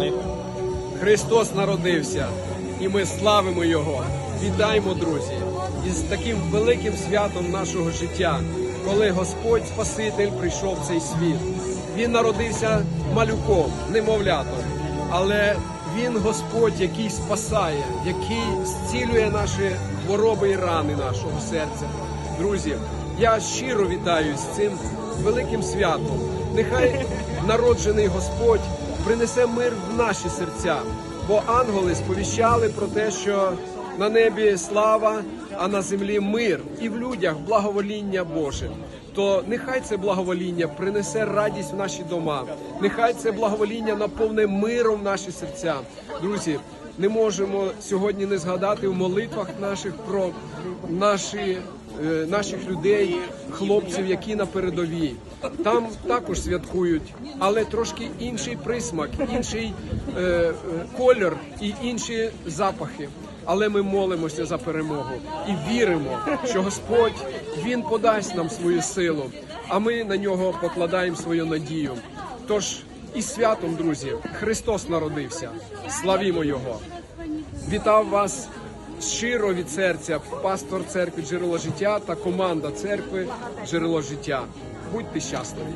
Прекрасний. Христос народився, і ми славимо Його. Вітаємо, друзі, із таким великим святом нашого життя, коли Господь Спаситель прийшов в цей світ. Він народився малюком, немовлятом, але Він Господь, який спасає, який зцілює наші хвороби і рани нашого серця. Друзі, я щиро вітаю з цим великим святом. Нехай народжений Господь принесе мир в наші серця, бо ангели сповіщали про те, що на небі слава, а на землі мир, і в людях благовоління Боже. То нехай це благовоління принесе радість в наші дома, нехай це благовоління наповне миром наші серця. Друзі, не можемо сьогодні не згадати в молитвах наших про наші наших людей, хлопців, які на передовій. Там також святкують, але трошки інший присмак, інший е, е, кольор і інші запахи. Але ми молимося за перемогу і віримо, що Господь Він подасть нам свою силу, а ми на нього покладаємо свою надію. Тож і святом, друзі, Христос народився. Славімо Його! Вітав вас щиро від серця, пастор церкви Джерело життя та команда церкви Джерело життя. Будьте щасливі!